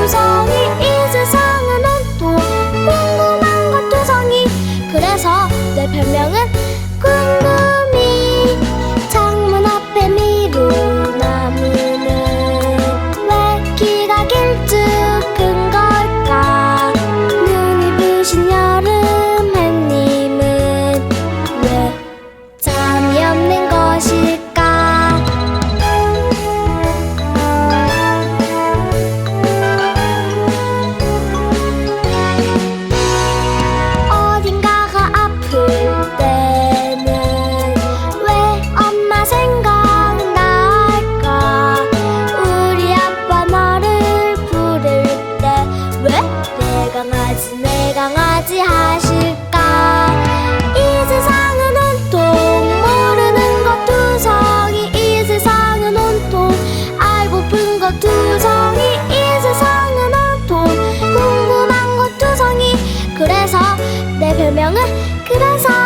감성이 이 세상은 온통 궁금한 것 투성이. 그래서 내 별명은 내 강아지 하실까? 이 세상은 온통 모르는 것 두성이 이 세상은 온통 알고픈 것 두성이 이 세상은 온통 궁금한 것 두성이. 그래서 내 별명은 그래서.